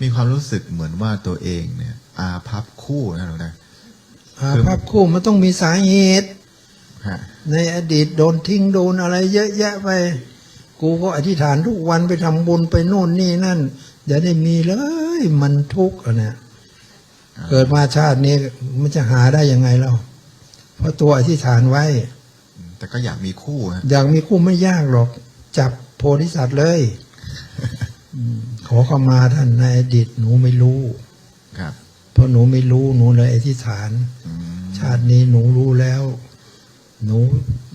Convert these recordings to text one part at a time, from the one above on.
มีความรู้สึกเหมือนว่าตัวเองเนี่ย อาพับคู่นะหลวงตาอาภาพคู่มันต้องมีสาเหตุฮะในอดีตโดนทิ้งโดนอะไรเยอะแยะไปกูก็อธิษฐานทุกวันไปทำบุญไปโน่นนี่นั่นอย่าได้มีเลยมันทุกข์อะเนี่ยเกิดมาชาตินี้มันจะหาได้ยังไงเล่าเพราะตัวอธิษฐานไว้ แต่ก็อยากมีคู่ฮะอยากมีคู่ไม่ยากหรอก จับโพธิสัตว์เลยอืม ขอเข้ามาท่านในอดีตหนูไม่รู้ครับ เพราะหนูไม่รู้หนูเลยอธิษฐานอืมชาตินี้หนูรู้แล้ว หนู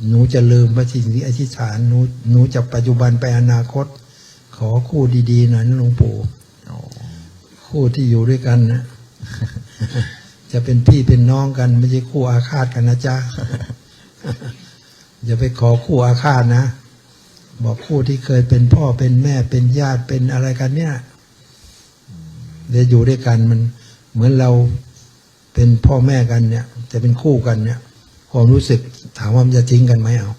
หนูจะลืมพระสิ่งที่อธิษฐานหนูหนูจะปัจจุบันไปอนาคต ขอคู่ดีๆหน่อยนะหลวงปู่โอ้คู่ที่อยู่ด้วยกันนะจะเป็นพี่เป็นน้องกัน ไม่ใช่คู่อาฆาตกันนะจ๊ะอย่าไปขอคู่อาฆาตนะ บอกคู่ที่เคยเป็นพ่อเป็นแม่เป็นญาติเป็นอะไรกันเนี่ยเดี๋ยวอยู่ด้วยกันมัน เหมือนเราเป็นพ่อแม่กันเนี่ยแต่เป็นคู่กันเนี่ย ความรู้สึกถามว่ามันจะทิ้งกันไหมเอา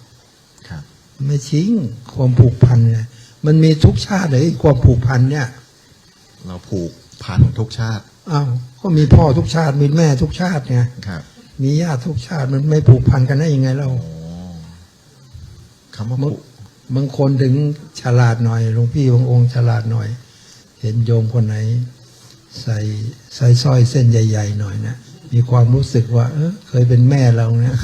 ครับไม่ทิ้งความผูกพันเนี่ยมันมีทุกชาติเลยความผูกพันเนี่ย เราผูกพันทุกชาติอ้าวก็มีพ่อทุกชาติมีแม่ทุกชาติไงครับ มีญาติทุกชาติมันไม่ผูกพันกันได้ยังไงเราโอ้คำว่าบางผูก บางคนถึงฉลาดหน่อยหลวงพี่บางองค์ฉลาดหน่อย เห็นโยมคนไหน ใส่ใส่สร้อยเส้นใหญ่ ๆ หน่อยนะมีความรู้สึกว่า เออเคยเป็นแม่เราเนี่ย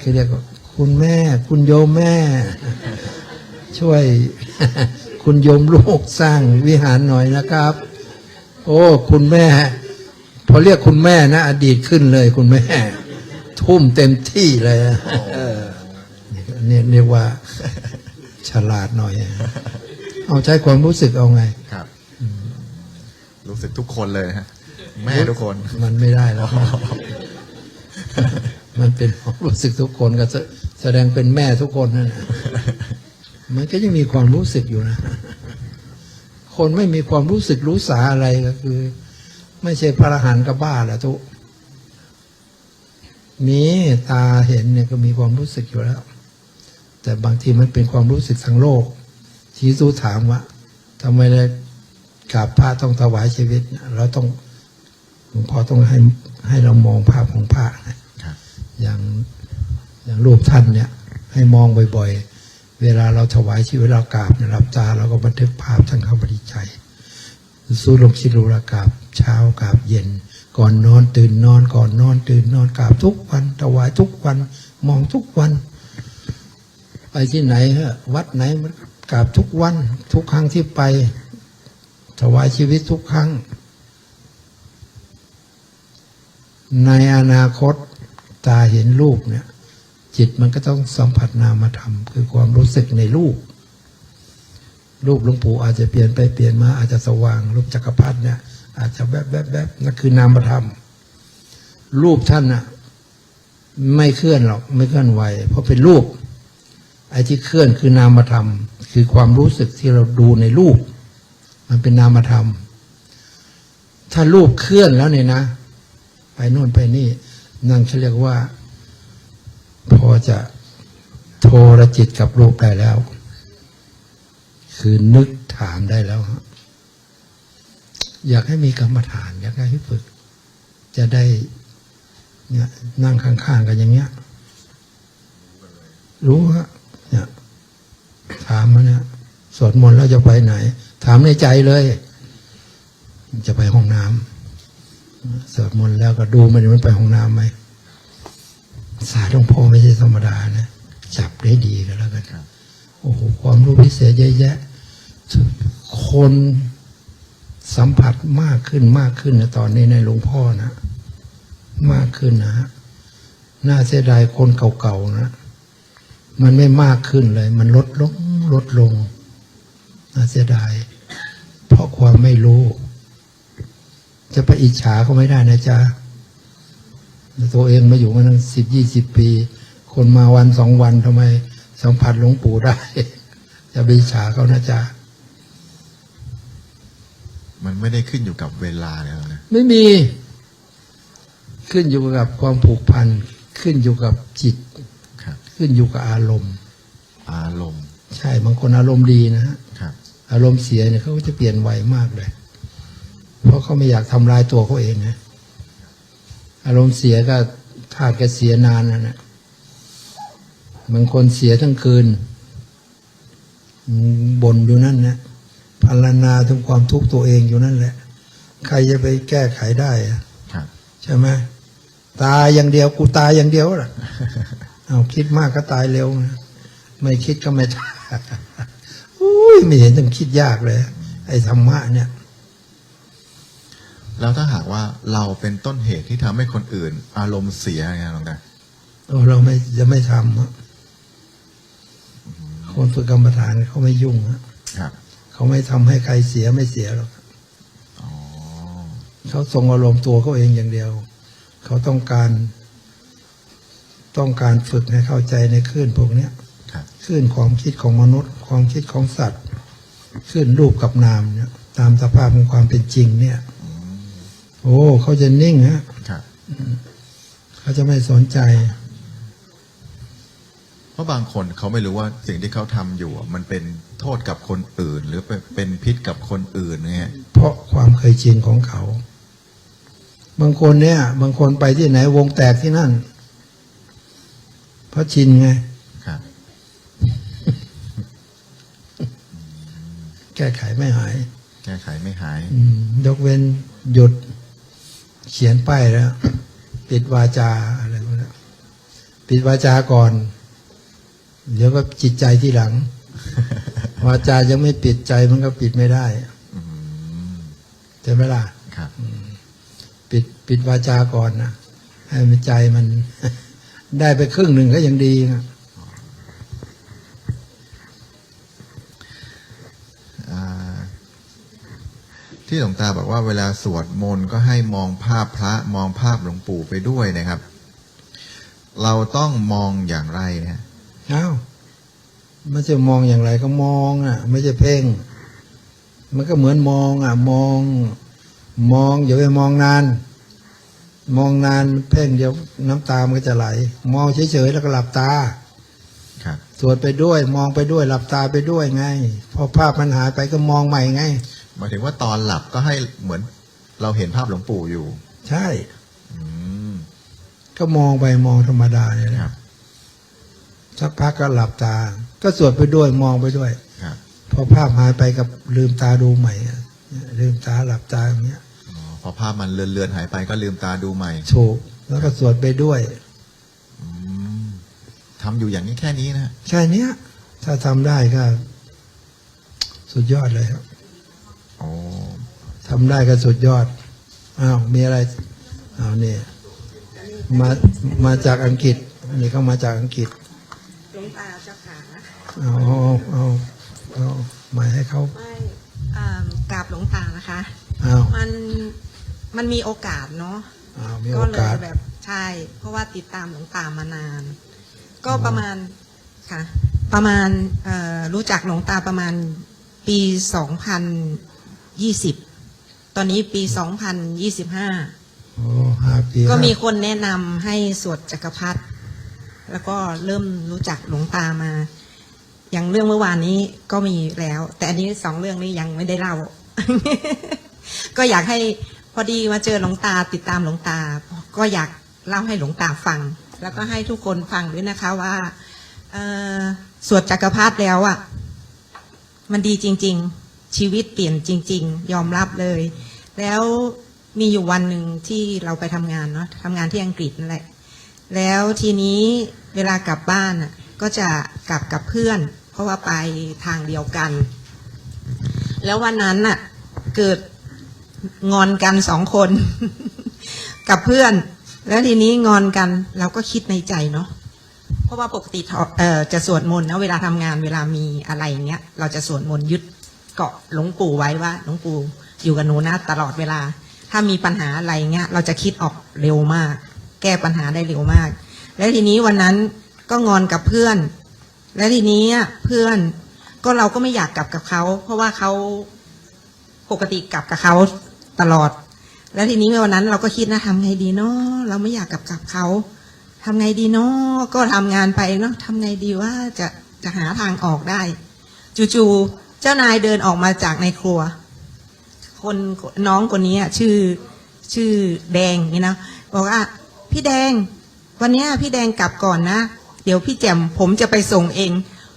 คือเรียกว่าคุณแม่ คุณโยมแม่ ช่วย คุณโยมลูกสร้างวิหารหน่อยนะครับ โอ้ คุณแม่ พอเรียกคุณแม่นะอดีตขึ้นเลยคุณแม่ ทุ่มเต็มที่เลยอะ เออเนี่ยเรียกว่า ฉลาดหน่อยอะเอาใช้ความรู้สึกเอาไง ครับ รู้สึกทุกคนเลยฮะ แม่ทุกคน มันไม่ได้แล้ว มันเป็นความรู้สึกทุกคนก็แสแสดงเป็นแม่ทุกคนนั่นแหละมันก็ยังมีความรู้สึกอยู่นะ คนไม่มีความรู้สึกรู้สาอะไรก็คือ ไม่ใช่พระอรหันต์ก็บ้าแหละทุกมีตาเห็นเนี่ยก็มีความรู้สึกอยู่แล้ว แต่บางทีมันเป็นความรู้สึกทางโลก ที่สู้ถามว่าทำไมเลยกราบพระต้องถวายชีวิต เราต้องหลวงพ่อต้องให้ให้เรามองภาพของพระนะครับอย่างอย่างรูปท่านเนี่ย ให้มองบ่อย ๆ เวลาเราถวายชีวิตเรากราบเนี่ยหลับตาเราก็บันทึกภาพท่านเข้าปฏิใจยสู้ลมคิดรู้ละกราบเช้ากราบเย็น ก่อนนอนตื่นนอนก่อนนอนตื่นนอนกราบทุกวันถวายทุกวัน มองทุกวัน ไปที่ไหนฮะวัดไหนมันกราบทุกวัน ทุกครั้งที่ไป ถวายชีวิตทุกครั้ง ในอนาคตตาเห็นรูปเนี่ย จิตมันก็ต้องสัมผัสนามธรรมคือความรู้สึกในรูป รูปหลวงปู่อาจจะเปลี่ยนไปเปลี่ยนมาอาจจะสว่าง รูปจักรพรรดิเนี่ยอาจจะแวบแวบแวบนั่นคือนามธรรม รูปท่านน่ะ ไม่เคลื่อนหรอก ไม่เคลื่อนไหว เพราะเป็นรูป ไอ้ที่เคลื่อนคือนามธรรม คือความรู้สึกที่เราดูในรูป มันเป็นนามธรรม ถ้ารูปเคลื่อนแล้วเนี่ยนะ ไปโน่นไปนี่นั่นเขาเรียกว่า พอจะโทรจิตกับรูปได้แล้ว คือนึกถามได้แล้วฮะอยากให้มีกรรมฐาน อยากให้ฝึก จะได้เนี่ยนั่งข้างๆกันอย่างเงี้ย รู้ฮะ เนี่ยถามมาเนี่ยสวดมนต์แล้วจะไปไหน ถามในใจเลย จะไปห้องน้ำสวดมนต์แล้วก็ดูมันมันไปห้องน้ำไหมสายหลวงพ่อไม่ใช่ธรรมดานะ จับได้ดีกันแล้วกันโอ้โหความรู้พิเศษเยอะแยะ คนสัมผัสมากขึ้นมากขึ้นนะตอนนี้ในหลวงพ่อนะ มากขึ้นนะฮะน่าเสียดายคนเก่าๆนะ มันไม่มากขึ้นเลย มันลดลงลดลงน่าเสียดาย เพราะความไม่รู้ จะไปอิจฉาก็ไม่ได้นะจ๊ะตัวเองมาอยู่มาตั้งสิบยี่สิบปี คนมาวันสองวันทำไม สัมผัสหลวงปู่ได้ จะไปอิจฉาเขานะจ๊ะมันไม่ได้ขึ้นอยู่กับเวลาแล้วนะไม่มี ขึ้นอยู่กับความผูกพัน ขึ้นอยู่กับจิตครับ ขึ้นอยู่กับอารมณ์ อารมณ์ ใช่บางคนอารมณ์ดีนะฮะครับอารมณ์เสียเนี่ยเขาก็จะเปลี่ยนไวมากเลย เพราะเขาไม่อยากทำลายตัวเขาเองไงอารมณ์เสียก็ธาตุก็เสียนานนะนะบางคนเสียทั้งคืนบ่นอยู่นั่นนะพรรณนาถึงความทุกข์ตัวเองอยู่นั่นแหละ ใครจะไปแก้ไขได้อะครับใช่ไหมตายอย่างเดียวกูตายอย่างเดียวล่ะ เอาคิดมากก็ตายเร็วนะไม่คิดก็ไม่ตายอุ้ยไม่เห็นต้องคิดยากเลย ไอ้ธรรมะเนี่ย แล้วถ้าหากว่าเราเป็นต้นเหตุที่ทำให้คนอื่น อารมณ์เสียไงหลวงตาโอ้เราไม่จะไม่ทำอะคนฝึกกรรมฐานเขาไม่ยุ่งอะครับเขาไม่ทำให้ใครเสียไม่เสียหรอกอ๋อเขาทรงอารมณ์ตัวเขาเองอย่างเดียว เขาต้องการ ต้องการฝึกให้เข้าใจในคลื่นพวกเนี้ยครับคลื่นความคิดของมนุษย์ ความคิดของสัตว์คลื่นรูปกับนามเนี่ย ตามสภาพของความเป็นจริง เนี่ยโอ้เขาจะนิ่งฮะครับเขาจะไม่สนใจ เพราะบางคนเขาไม่รู้ว่าสิ่งที่เขาทำอยู่อะมันเป็นโทษกับคนอื่น หรือเป็นเป็นพิษกับคนอื่นเนี่ยเพราะความเคยชินของเขา บางคนเนี่ย บางคนไปที่ไหนวงแตกที่นั่นเพ ราะชินไงครับ แก้ไขไม่หาย แก้ไขไม่หายอืมยกเว้นหยุด เขียนป้ายแล้ว ปิดวาจาอะไรพวกนี้ปิดวาจาก่อน เดี๋ยวก็จิตใจที่หลัง วาจายังไม่ปิดใจมันก็ปิดไม่ได้อืมใช่ไหมล่ะครับ ปิดปิดวาจาก่อนนะให้มันใจมัน ได้ไปครึ่งหนึ่งก็ยังดีนะที่หลวงตาบอกว่าเวลาสวดมนต์ก็ให้มองภาพพระมองภาพหลวงปู่ไปด้วยนะครับ เราต้องมองอย่างไรนะเอ้าไม่ใช่มองอย่างไรก็มองอะ ไม่ใช่เพ่ง มันก็เหมือนมองอะ มอง มองอย่าไปมองนาน มองนานเพ่งเดี๋ยวน้ำตามันก็จะไหล มองเฉยๆแล้วก็หลับตาครับสวดไปด้วยมองไปด้วยหลับตาไปด้วยไง พอภาพมันหายไปก็มองใหม่ไงหมายถึงว่าตอนหลับก็ให้เหมือน เราเห็นภาพหลวงปู่อยู่ ใช่อืมก็มองไปมองธรรมดาเนี่ยคนะรับสักพักก็หลับตา ก็สวดไปด้วยมองไปด้วยครับพอภาพหายไปกับลืมตาดูใหม่อะเนี่ยลืมตาหลับตาอย่างเงี้ย อ๋อพอภาพมันเลือนๆหายไปก็ลืมตาดูใหม่ถูกแล้วก็สวดไปด้วยอืมทำอยู่อย่างนี้แค่นี้นะแค่เนี้ย ถ้าทำได้ก็สุดยอดเลยครับโอ้ทำได้ก็สุดยอดอ้าวมีอะไรอ้าวเนี่ยมามาจากอังกฤษนี่เขามาจากอังกฤษหลวงตาเจ้าขาเอาเอาเอาเอาหมายให้เขาไม่อ่ากราบหลวงตานะคะเอามัน มันมีโอกาสเนาะเอามีก็โอเลยกาสแบบใช่ เพราะว่าติดตามหลวงตามานาน ก็ประมาณค่ะ ประมาณเอ่อรู้จักหลวงตาประมาณปีสองพันยี่สิบตอนนี้ปีสองพันยี่สิบห้า โอ้ห้าปีก็มีแล้วคนแนะนำให้สวดจักรพรรดิแล้วก็เริ่มรู้จักหลวงตามา อย่างเรื่องเมื่อวานนี้ก็มีแล้ว แต่อันนี้สองเรื่องนี้ยังไม่ได้เล่า ก็อยากให้ พอดีมาเจอหลวงตาติดตามหลวงตา ก็อยากเล่าให้หลวงตาฟัง แล้วก็ให้ทุกคนฟังด้วยนะคะว่าสวดจักรพรรดิแล้วอะ มันดีจริง ๆ ชีวิตเปลี่ยนจริง ๆ ยอมรับเลย แล้วมีอยู่วันหนึ่งที่เราไปทำงานเนาะทำงานที่อังกฤษนั่นแหละ แล้วทีนี้เวลากลับบ้านน่ะก็จะกลับกับเพื่อน เพราะว่าไปทางเดียวกัน แล้ววันนั้นน่ะเกิด งอนกันสองคน กับเพื่อน แล้วทีนี้งอนกันเราก็คิดในใจเนาะเพราะว่าปกติเอ่อจะสวดมนต์นะเวลาทำงานเวลามีอะไรอย่างเงี้ย เราจะสวดมนต์ยึดเกาะหลวงปู่ไว้ว่าหลวงปู่อยู่กับหนูนะตลอดเวลา ถ้ามีปัญหาอะไรเงี้ย เราจะคิดออกเร็วมาก แก้ปัญหาได้เร็วมาก แล้วทีนี้วันนั้นก็งอนกับเพื่อน แล้วทีนี้เพื่อนก็เราก็ไม่อยากกลับกับเขา เพราะว่าเขาปกติกลับกับเขา ตลอด แล้วทีนี้วันนั้นเราก็คิดนะทำไงดีเนาะเราไม่อยากกลับกับเขาทำไงดีเนาะก็ทำงานไปเนาะทำไงดีว่าจะจะหาทางออกได้จู่ๆเจ้านายเดินออกมาจากในครัว คนน้องคนนี้ชื่อชื่อแดงนี่นะบอกว่าพี่แดง วันนี้พี่แดงกลับก่อนนะ เดี๋ยวพี่แจ่มผมจะไปส่งเอง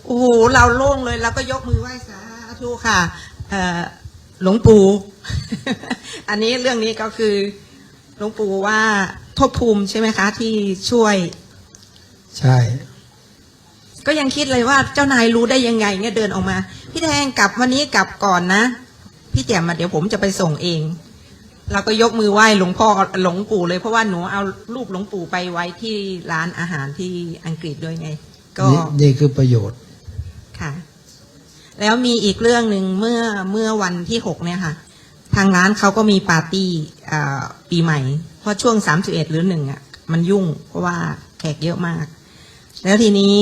โอ้โหเราโล่งเลยแล้วก็ยกมือไหว้สาธุค่ะหลวงปู่ อันนี้เรื่องนี้ก็คือหลวงปู่ว่าทบภูมิใช่ไหมคะ ที่ช่วย ใช่ ก็ยังคิดเลยว่าเจ้านายรู้ได้ยังไงเนี่ยเดินออกมา พี่แดงกลับวันนี้กลับก่อนนะ พี่แจ่มมาเดี๋ยวผมจะไปส่งเองเราก็ยกมือไหว้หลวงพ่อหลวงปู่เลยเพราะว่าหนูเอารูปหลวงปู่ไปไว้ที่ร้านอาหารที่อังกฤษด้วยไง ก็นี่นี่คือประโยชน์ค่ะ แล้วมีอีกเรื่องหนึ่งเมื่อเมื่อวันที่หกเนี่ยค่ะทางร้านเขาก็มีปาร์ตี้ปีใหม่ เพราะช่วงสามสิบเอ็ดหรือหนึ่งอะมันยุ่งเพราะว่าแขกเยอะมาก แล้วทีนี้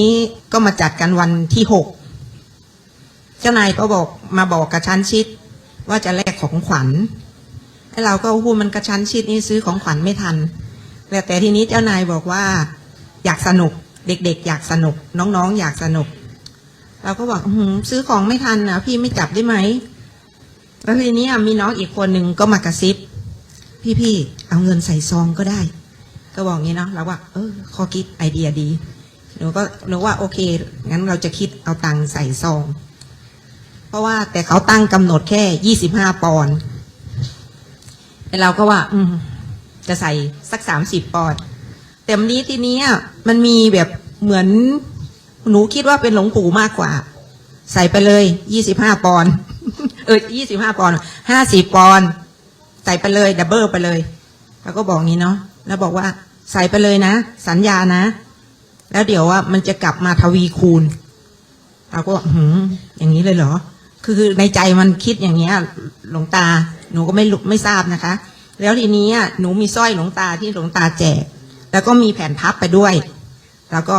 ก็มาจัดกันวันที่หกเจ้านายก็บอกมาบอกกระชั้นชิด ว่าจะแลกของขวัญแล้วเราก็พูดมันกระชั้นชิดนี่ซื้อของขวัญไม่ทันแต่แต่ทีนี้เจ้านายบอกว่า อยากสนุก เด็กๆ อยากสนุก น้องๆ อยากสนุก เราก็บอกซื้อของไม่ทันนะพี่ไม่จับได้ไหม แล้วทีนี้มีน้องอีกคนหนึ่งก็มากระซิบ พี่ๆเอาเงินใส่ซองก็ได้ ก็บอกงี้เนาะเราว่า เออข้อคิดไอเดียดีหนูก็หนูว่าโอเคงั้นเราจะคิดเอาตังค์ใส่ซอง เพราะว่าแต่เขาตั้งกำหนดแค่ยี่สิบห้าปอนด์แต่เราก็ว่า อืมจะใส่สักสามสิบปอนด์แต่วันนี้ทีนี้มันมีแบบเหมือน หนูคิดว่าเป็นหลวงปู่มากกว่า ใส่ไปเลยยี่สิบห้าปอนด์ เออยี่สิบห้าปอนด์ห้าสิบปอนด์ใส่ไปเลยดับเบิลไปเลยแล้วก็บอกงี้เนาะแล้วบอกว่าใส่ไปเลยนะ สัญญานะ แล้วเดี๋ยวว่ามันจะกลับมาทวีคูณ เราก็บอกหืมอย่างนี้เลยเหรอ คือในใจมันคิดอย่างเงี้ย หลวงตา หนูก็ไม่รู้ไม่ทราบนะคะ แล้วทีนี้หนูมีสร้อยหลวงตาที่หลวงตาแจก แล้วก็มีแผ่นพับไปด้วย แล้วก็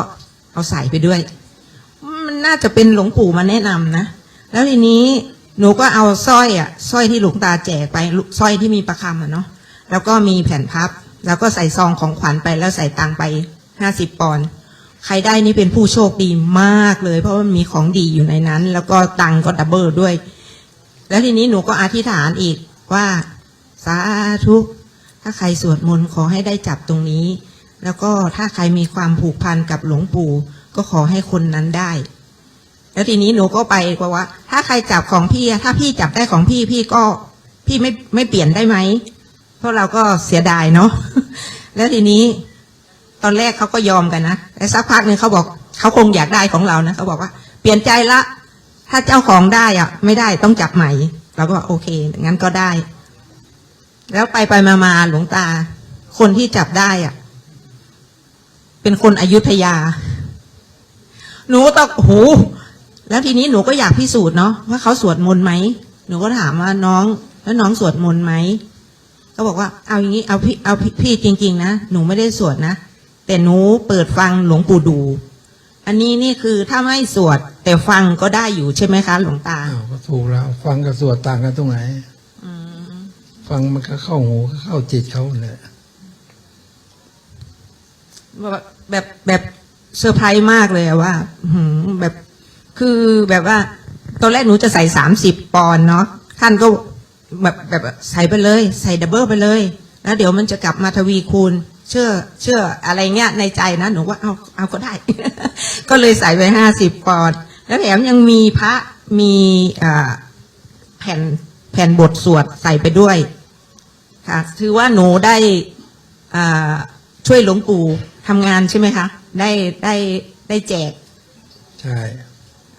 เอาใส่ไปด้วย มันน่าจะเป็นหลวงปู่มาแนะนำนะ แล้วทีนี้ หนูก็เอาสร้อยอะสร้อยที่หลวงตาแจกไปสร้อยที่มีประคำอะเนาะแล้วก็มีแผ่นพับ แล้วก็ใส่ซองของขวัญไปแล้วใส่ตังไปห้าสิบปอนด์ใครได้นี่เป็นผู้โชคดีมากเลย เพราะมันมีของดีอยู่ในนั้น แล้วก็ตังก็ดับเบิลด้วย แล้วทีนี้หนูก็อธิษฐานอีกว่าสาธุถ้าใครสวดมนต์ขอให้ได้จับตรงนี้ แล้วก็ถ้าใครมีความผูกพันกับหลวงปู่ ก็ขอให้คนนั้นได้ แล้วทีนี้หนูก็ไปบอกว่า ถ้าใครจับของพี่ถ้าพี่จับได้ของพี่พี่ก็พี่ไม่ไม่เปลี่ยนได้ไหมเพราะเราก็เสียดายเนาะแล้วทีนี้ ตอนแรกเขาก็ยอมกันนะแต่สักพักหนึ่งเขาบอกเขาคงอยากได้ของเรานะเขาบอกว่า เปลี่ยนใจละ ถ้าเจ้าของได้อะไม่ได้ต้องจับใหม่เราก็บอกโอเคงั้นก็ได้ แล้วไปไปมามาหลวงตา คนที่จับได้อะเป็นคนอยุธยา หนูต้องโอ้ แล้วทีนี้หนูก็อยากพิสูจน์เนาะว่าเขาสวดมนต์ไหมหนูก็ถามว่าน้อง แล้วน้องสวดมนต์ไหมเขาบอกว่าเอาอย่างนี้เอาพี่เอาพี่พี่จริง ๆ นะหนูไม่ได้สวดนะแต่หนูเปิดฟังหลวงปู่ดู อันนี้นี่คือถ้าไม่สวด แต่ฟังก็ได้อยู่ใช่ไหมคะ หลวงตาอ้าวก็ถูกแล้ว ฟังกับสวดต่างกันตรงไหน อืมฟังมันก็เข้าหูก็เข้าจิตเขาเลยแบบแบบแบบเซอร์ไพรส์มากเลยอะว่า อื้อหือแบบ คือแบบว่าตอนแรกหนูจะใส่สามสิบปอนด์เนาะท่านก็แบบแบบใส่ไปเลย ใส่ดับเบิลไปเลย แล้วเดี๋ยวมันจะกลับมาทวีคูณ เชื่อเชื่ออะไรเงี้ยในใจนะหนูว่าเอาเอาก็ได้ ก็เลยใส่ไปห้าสิบปอนด์แล้วแถมยังมีพระมีแผ่นแผ่นบทสวดใส่ไปด้วยค่ะถือว่าหนูได้ช่วยหลวงปู่ทำงานใช่ไหมคะ ได้ได้ได้แจก ใช่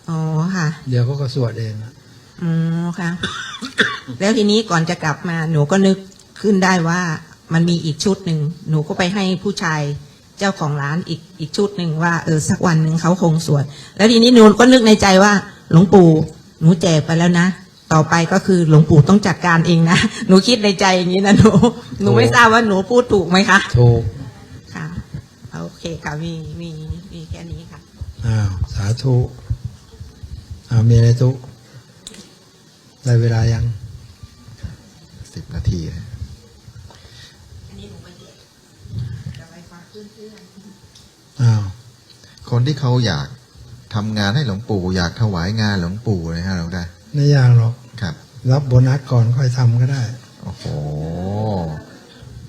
อ๋อค่ะ เดี๋ยวเขาก็สวดเองนะอืมค่ะ แล้วทีนี้ก่อนจะกลับมา หนูก็นึกขึ้นได้ว่ามันมีอีกชุดหนึ่ง หนูก็ไปให้ผู้ชายเจ้าของร้านอีกอีกชุดหนึ่งว่าเออสักวันหนึ่งเขาคงสวด แล้วทีนี้หนูก็นึกในใจว่า หลวงปู่หนูแจกไปแล้วนะ ต่อไปก็คือหลวงปู่ต้องจัดการเองนะ หนูคิดในใจอย่างนี้นะหนู หนูไม่ทราบว่าหนูพูดถูกไหมคะ ถูก ค่ะ โอเคค่ะมีมีมีแค่นี้ค่ะ อ้าว สาธุ อ้าวมีอะไรทุกได้เวลายังสิบนาทีนะอันนี้หนูไปเด็กจะไปฝากเพื่อนอ้าวคนที่เขาอยากทำงานให้หลวงปู่อยากถวายงานหลวงปู่นะฮะหลวงตาไม่ยากหรอกครับ รับโบนัสก่อนค่อยทำก็ได้ โอ้โห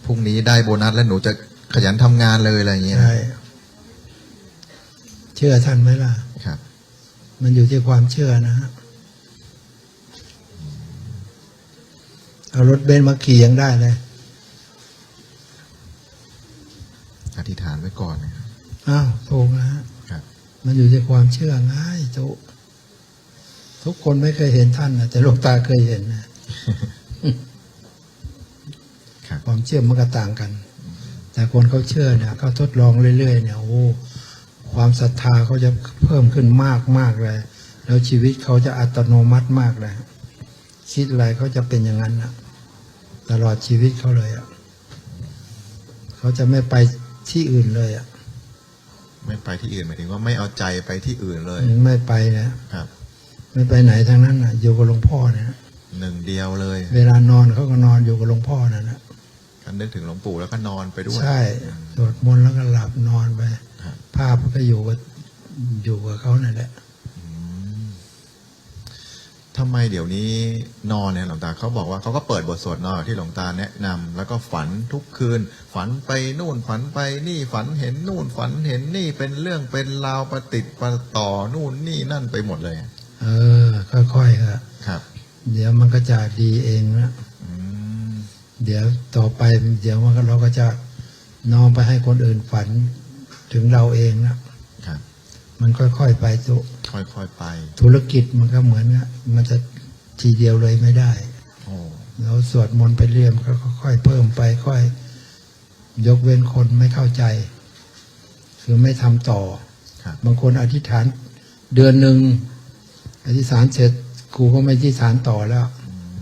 พรุ่งนี้ได้โบนัสแล้วหนูจะขยันทำงานเลยอะไรอย่างเงี้ยนะใช่เชื่อท่านไหมล่ะครับ มันอยู่ที่ความเชื่อนะฮะเอารถเบนซ์มาขี่ยังได้เลยอธิษฐานไว้ก่อนนะครับอ้าวถูกนะฮะครับมันอยู่ที่ความเชื่อง่ายจุทุกคนไม่เคยเห็นท่านนะแต่หลูกตาเคยเห็นนะครับความเชื่อมันก็ต่างกัน แต่คนเขาเชื่อเนี่ยเขาทดลองเรื่อยๆเนี่ยโอ้ ความศรัทธาเขาจะเพิ่มขึ้นมากมากๆเลย แล้วชีวิตเขาจะอัตโนมัติมากเลย คิดอะไรเขาจะเป็นอย่างนั้นนะตลอดชีวิตเขาเลยอะเขาจะไม่ไปที่อื่นเลยอะไม่ไปที่อื่นหมายถึงว่าไม่เอาใจไปที่อื่นเลย ไม่ไปนะครับ ไม่ไปไหนทางนั้นนะอยู่กับหลวงพ่อเนยนะหนึ่งเดียวเลย เวลานอนเขาก็นอนอยู่กับหลวงพ่อนั่นนะกันนึกถึงหลวงปู่แล้วก็นอนไปด้วย ใช่สวดมนต์แล้วก็หลับนอนไปครับ ภาพมันก็อยู่กับอยู่กับเขานั่นแหละอืมทำไมเดี๋ยวนี้นอนเนี่ยหลวงตาเขาบอกว่าเขาก็เปิดบทสวดนอนที่หลวงตาแนะนำแล้วก็ฝันทุกคืน ฝันไปนู่นฝันไปนี่ฝันเห็นนู่นฝันเห็นนี่เป็นเรื่องเป็นราวประติดประต่อนู่นนี่นั่นไปหมดเลย เออ ค่อยๆครับครับ เดี๋ยวมันก็จะดีเองนะอืมเดี๋ยวต่อไป เดี๋ยวมันก็เราก็จะน้อมไปให้คนอื่นฝัน ถึงเราเองนะครับ มันค่อยๆไปตุค่อยๆไป ธุรกิจมันก็เหมือนนะมันจะทีเดียวเลยไม่ได้โอ้เราสวดมนต์ไปเรื่อยมันก็ค่อยๆเพิ่มไปค่อย ยกเว้นคนไม่เข้าใจ คือไม่ทำต่อครับบางคนอธิษฐานเดือนหนึ่งอธิษฐานเสร็จครูก็ไม่อธิษฐานต่อแล้ว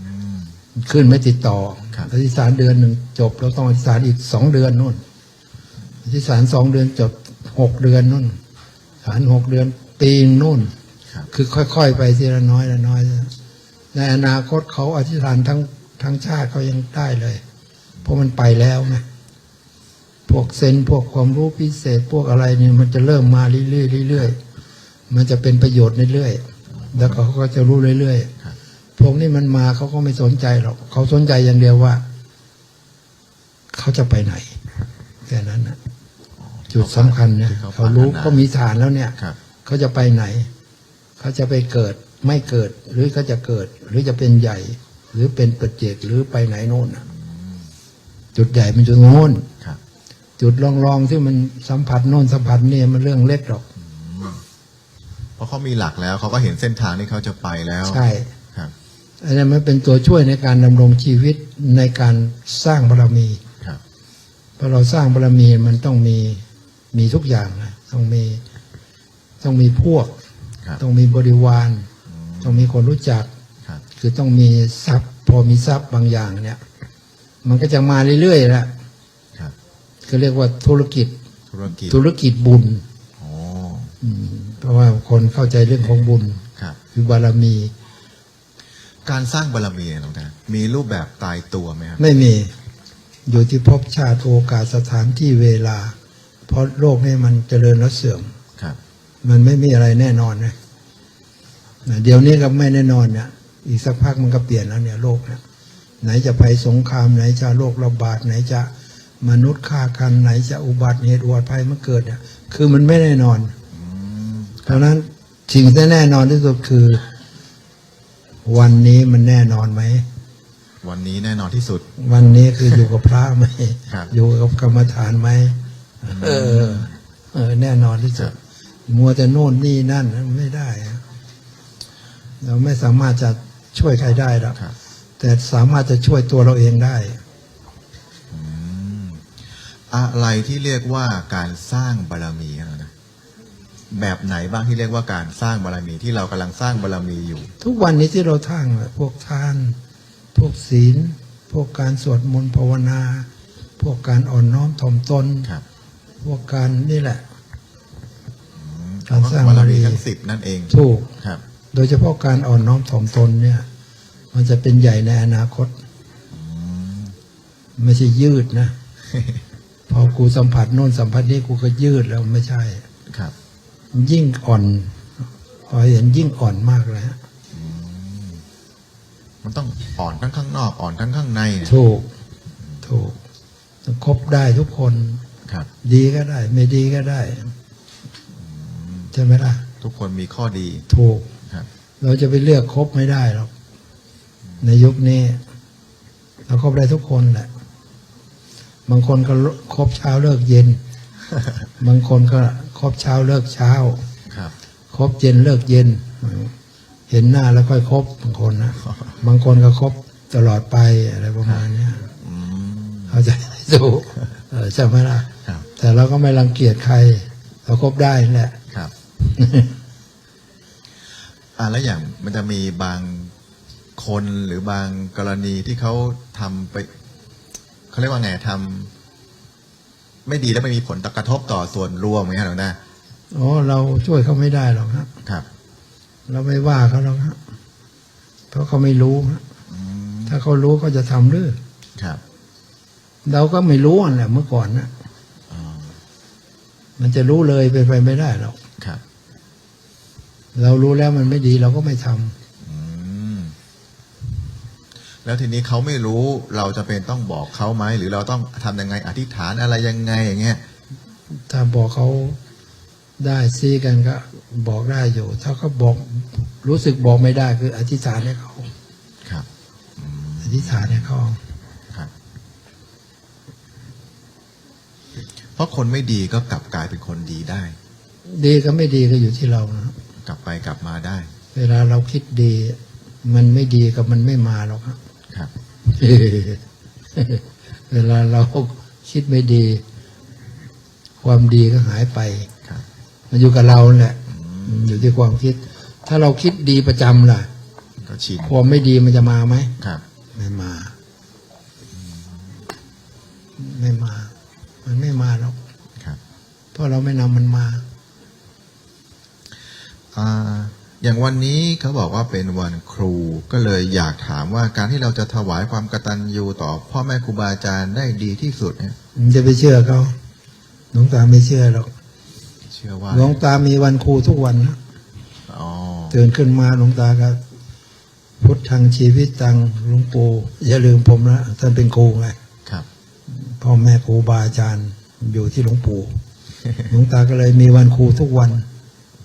อืมขึ้นไม่ติดต่อครับอธิษฐานเดือนหนึ่งจบเราต้องอธิษฐานอีกสองเดือนนู่นอธิษฐานสองเดือนจบ หกเดือนนู่นฐานหกเดือน ปีนนู่นครับคือค่อยๆ ไปทีละน้อยละน้อย ในอนาคตเขาอธิษฐานทั้งทั้งชาติเขายังได้เลย เพราะมันไปแล้วไงพวกเซนพวกความรู้พิเศษพวกอะไรเนี่ยมันจะเริ่มมาเรื่อยๆเรื่อยๆมันจะเป็นประโยชน์เรื่อยๆแล้วเขาก็จะรู้เรื่อยครับๆพวกนี้มันมาเขาก็ไม่สนใจหรอกเขาสนใจอย่างเดียวว่า เขาจะไปไหนแค่นั้นนะ จุดสำคัญเนี่ยที่เขารู้ปถนเขามีฐานแล้วเนี่ย ครับ เขาจะไปไหน เขาจะไปเกิดไม่เกิด หรือเขาจะเกิด หรือจะเป็นใหญ่ หรือเป็นปัจเจกหรือไปไหนโน่นน่ะจุดใหญ่มันจุดโน้นครับ จุดรองๆที่มันสัมผัสโน่นสัมผัสนี่มันเรื่องเล็กหรอก เพราะเขามีหลักแล้วเขาก็เห็นเส้นทางที่เขาจะไปแล้วใช่ ครับ อันนี้มันเป็นตัวช่วยในการดำรงชีวิตในการสร้างบารมี ครับ พอเราสร้างบารมีมันต้องมี มีทุกอย่างนะต้องมีต้องมีพวกครับต้องมีบริวาร ต้องมีคนรู้จักครับคือต้องมีทรัพย์ พอมีทรัพย์บางอย่างเนี่ย มันก็จะมาเรื่อยๆแหละครับก็เรียกว่าธุรกิจธุรกิจธุรกิจบุญโอ้อืมเพราะว่าคนเข้าใจเรื่องของบุญครับคือบารมี การสร้างบารมีเนี่ยหลวงตามีรูปแบบตายตัวไหมครับไม่มี อยู่ที่ภพชาติโอกาสสถานที่เวลา เพราะโลกนี้มันเจริญแล้วเสื่อมครับ มันไม่มีอะไรแน่นอนนะนะเดี๋ยวนี้ก็ไม่แน่นอนเนี่ยอีกสักพักมันก็เปลี่ยนแล้วเนี่ยโลกเนี่ยไหนจะภัยสงครามไหนจะโรคระบาดไหนจะมนุษย์ฆ่ากันไหนจะอุบัติเหตุอุบัติภัยมันเกิดเนี่ยคือมันไม่แน่นอนอืมเพราะฉะนั้นสิ่งที่แน่นอนที่สุดคือ วันนี้มันแน่นอนไหมวันนี้แน่นอนที่สุด วันนี้คืออยู่กับพระไหมครับอยู่กับกรรมฐานไหม เออ เออ แน่นอนที่สุดมัวแต่โน่นนี่นั่นไม่ได้อะเราไม่สามารถจะช่วยใครได้หรอกครับแต่สามารถจะช่วยตัวเราเองได้อืมอะไรที่เรียกว่าการสร้างบารมีครับนะแบบไหนบ้างที่เรียกว่าการสร้างบารมีที่เรากำลังสร้างบารมีอยู่ ทุกวันนี้ที่เราทั้งอะพวกทาน พวกศีล พวกการสวดมนต์ภาวนา พวกการอ่อนน้อมถ่อมตนครับ พวกการนี่แหละอืมการสร้างบารมีบารมีทั้งสิบนั่นเอง ถูกครับ โดยเฉพาะการอ่อนน้อมถ่อมตนเนี่ย มันจะเป็นใหญ่ในอนาคตอืมไม่ใช่ยืดนะ พอกูสัมผัสโน่นสัมผัสนี้กูก็ยืดแล้วไม่ใช่ครับ ยิ่งอ่อนพอเห็นยิ่งอ่อนมากเลยฮะมันต้องอ่อนทั้งข้างนอกอ่อนทั้งข้างในเนี่ยถูก ถูกต้องคบได้ทุกคน ครับ ดีก็ได้ ไม่ดีก็ได้ใช่ไหมล่ะ ทุกคนมีข้อดี ถูกครับ เราจะไปเลือกคบไม่ได้หรอกในยุคนี้เราคบได้ทุกคนแหละ บางคนก็คบเช้าเลิกเย็น บางคนก็คบเช้าเลิกเช้า ครับคบเย็นเลิกเย็น เห็นหน้าแล้วค่อยคบบางคนนะบางคนก็คบตลอดไปอะไรประมาณเนี้ยอืมเขาใจะถูกเออใช่ไหมล่ะครับ แต่เราก็ไม่รังเกียจใคร เราคบได้แหละครับอ่าแล้วอย่างมันจะมีบางคนหรือบางกรณีที่เขาทำไปเขาเรียกว่าไงทำไม่ดีแล้วไม่มีผลกระทบต่อส่วนรวมอย่างเงี้ยหรอกนะอ๋อเราช่วยเขาไม่ได้หรอกครับ ครับ เราไม่ว่าเขาหรอกครับเพราะเขาไม่รู้ฮะอืมถ้าเขารู้ก็จะทำหรือครับ เราก็ไม่รู้อันแหละเมื่อก่อนนะอ๋อ มันจะรู้เลยไปนไปไม่ได้หรอกครับ เรารู้แล้วมันไม่ดีเราก็ไม่ทำอืมแล้วทีนี้เขาไม่รู้เราจะเป็นต้องบอกเขาไหมหรือเราต้องทำยังไงอธิษฐานอะไรยังไงอย่างเงี้ยถ้าบอกเขาได้ซีกันก็ บอกได้อยู่ ถ้าเขาบอกรู้สึกบอกไม่ได้คือ อธิษฐานให้เขาครับอธิษฐานให้เขา ครับ เพราะคนไม่ดีก็กลับกลายเป็นคนดีได้ ดีก็ไม่ดีก็อยู่ที่เรานะกลับไปกลับมาได้ เวลาเราคิดดี มันไม่ดีกับมันไม่มาหรอกครับ ครับ เวลาเราคิดไม่ดี ความดีก็หายไปครับมันอยู่กับเราแหละมันอยู่ที่ความคิด ถ้าเราคิดดีประจำล่ะ ก็ชินความไม่ดีมันจะมาไหมครับ ไม่มา ไม่มา มันไม่มาหรอกครับเพราะเราไม่นำมันมาอ่าอย่างวันนี้เขาบอกว่าเป็นวันครูก็เลยอยากถามว่าการที่เราจะถวายความกตัญญูต่อ พ่อแม่ครูบาอาจารย์ได้ดีที่สุดเนี่ยมันจะไปเชื่อเขาหลวงตาไม่เชื่อหรอกเชื่อว่าหลวงตามีวันครูทุกวันนะอ๋อตื่นขึ้นมาหลวงตาก็พุทธังชีวิตตังหลวงปู่อย่าลืมผมนะท่านเป็นครูไงครับ พ่อแม่ครูบาอาจารย์อยู่ที่หลวงปู่หลวงตาก็เลยมีวันครูทุกวัน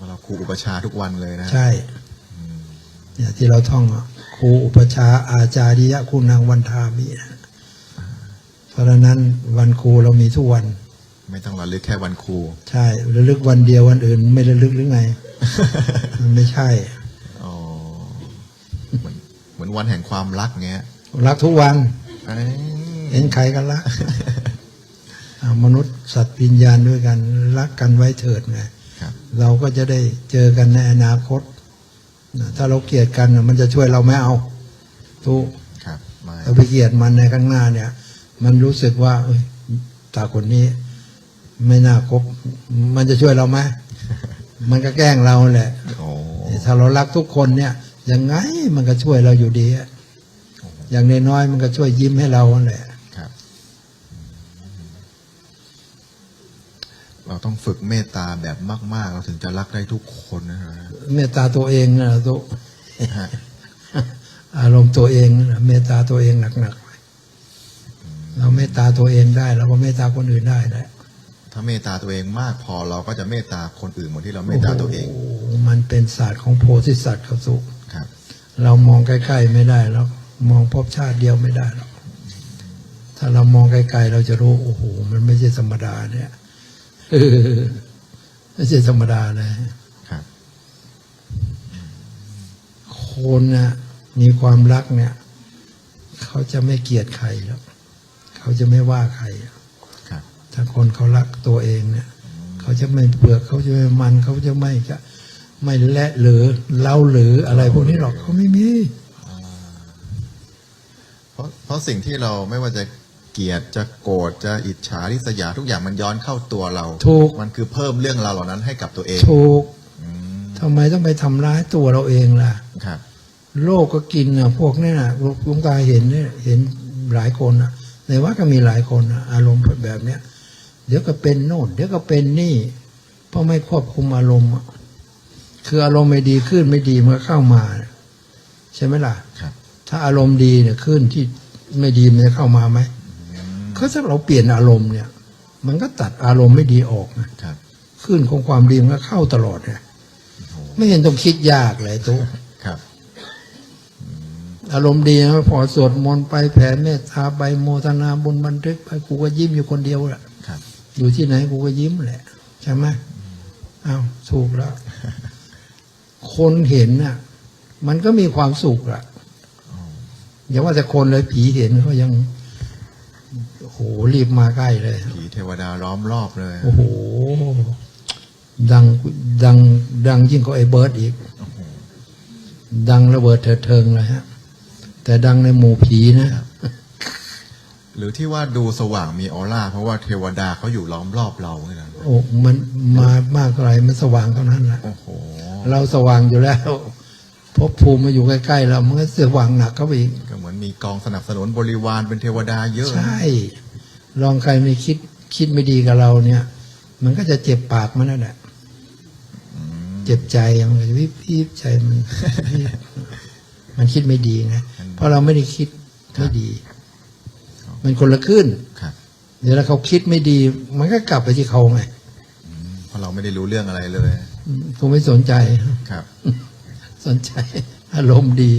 เราครูอุปชฌาย์ทุกวันเลยนะ ใช่เนี่ยที่เราท่องอะครูอุปชฌาย์อาจาริยะคุณังวันทามินะเพราะฉะนั้นวันครูเรามีทุกวัน ไม่ต้องระลึกแค่วันครู ใช่ระลึกวันเดียววันอื่น ไม่ระลึกหรือไง มันไม่ใช่อ๋อเหมือนเหมือนวันแห่งความรักเงี้ย รักทุกวัน เอ้ยเห็นใครกันรักอ่ามนุษย์สัตว์วิญญาณด้วยกันรักกันไว้เถิดไงครับเราก็จะได้เจอกันในอนาคตนะถ้าเราเกลียดกันน่ะมันจะช่วยเราไม่เอาทุกครับไม่เราไปเกลียดมันในข้างหน้าเนี่ย มันรู้สึกว่าเอ้ยตาคนนี้ ไม่น่าคบ มันจะช่วยเราไหมมันก็แกล้งเราแหละโอ้ถ้าเรารักทุกคนเนี่ยยังไงมันก็ช่วยเราอยู่ดีอะอย่างน้อยๆมันก็ช่วยยิ้มให้เราแหละ เราต้องฝึกเมตตาแบบมาก ๆ เราถึงจะรักได้ทุกคนนะฮะเมตตาตัวเองนะตัวฮะอารมณ์ตัวเองนะเมตตาตัวเองหนักๆเราเมตตาตัวเองได้เราก็เมตตาคนอื่นได้แหละถ้าเมตตาตัวเองมากพอเราก็จะเมตตาคนอื่นเหมือนที่เราเมตตาตัวเองโโหมันเป็นศาสตร์ของโพธิสัตว์ครับสุครับ เรามองใกล้ๆไม่ได้แล้วมองพบชาติเดียวไม่ได้หรอกถ้าเรามองไกลๆเราจะรู้โอ้โหมันไม่ใช่ธรรมดาเนี่ยเออ ไม่ใช่ธรรมดาเลยครับ คนนะมีความรักเนี่ย เขาจะไม่เกลียดใครแล้ว เขาจะไม่ว่าใครหรอกครับ ถ้าคนเขารักตัวเองเนี่ย เขาจะไม่เปลือกเขาจะไม่มันเขาจะไม่จะไม่และหรือเล่าหรืออะไรพวกนี้หรอกเขาไม่มี เพราะเพราะสิ่งที่เราไม่ว่าจะ เกลียดจะโกรธจะอิจฉาริษยาทุกอย่างมันย้อนเข้าตัวเราถูก มันคือเพิ่มเรื่องราวเหล่านั้นให้กับตัวเองถูกอืมทำไมต้องไปทำร้ายตัวเราเองล่ะ ครับ โลกก็กินอะพวกนี้น่ะลุงตาเห็นเนี่ยเห็นหลายคนอะ ในวัดก็มีหลายคนอะอารมณ์แบบเนี้ยเดี๋ยวก็เป็นโน่นเดี๋ยวก็เป็นนี่ เพราะไม่ควบคุมอารมณ์อะคืออารมณ์ไม่ดีขึ้นไม่ดีมันก็เข้ามา ใช่ไหมล่ะ ครับ ถ้าอารมณ์ดีเนี่ยขึ้นที่ไม่ดีมันจะเข้ามาไหม ก็ถ้าเราเปลี่ยนอารมณ์เนี่ย มันก็ตัดอารมณ์ไม่ดีออกนะครับขึ้นของความดีมันก็เข้าตลอดเนี่ยไม่เห็นต้องคิดยากเลยตุ๊ครับอารมณ์ดีนะพอสวดมนต์ไปแผ่เมตตาไปโมทนาบุญบันทึกไปกูก็ยิ้มอยู่คนเดียวแหละครับอยู่ที่ไหนกูก็ยิ้มแหละใช่ไหมอ้าวถูกแล้ว คนเห็นน่ะ มันก็มีความสุขละอย่าว่าแต่คนเลยผีเห็นเขายัง โอ้โหรีบมาใกล้เลย ผีเทวดาล้อมรอบเลย โอ้โห ดังดัง ดังยิ่งกว่าไอ้เบิร์ดอีก ดังระเบิดเถิดเทิงเลยฮะ แต่ดังในหมู่ผีนะ หรือที่ว่าดูสว่างมีออร่า เพราะว่าเทวดาเขาอยู่ล้อมรอบเราเนี่ยนะโอ้มันมามากเท่าไหร่มันสว่างเท่านั้นแหละโอ้โห เราสว่างอยู่แล้วภพภูมิมาอยู่ใกล้ๆเรามันก็สว่างหนักเข้าไปอีกก็เหมือนมีกองสนับสนุนบริวารเป็นเทวดาเยอะ ใช่ ลองใครไม่คิดคิดไม่ดีกับเราเนี่ย มันก็จะเจ็บปากมันนั่นแหละเจ็บใจมันก็จะวิบวิบใจมันวิบมันคิดไม่ดีนะเพราะเราไม่ได้คิดไม่ดี มันคนละขึ้นครับเดี๋ยวถ้าเขาคิดไม่ดี มันก็กลับไปที่เขาไงเพราะเราไม่ได้รู้เรื่องอะไรเลยอืมคงไม่สนใจครับ สนใจอารมณ์ดี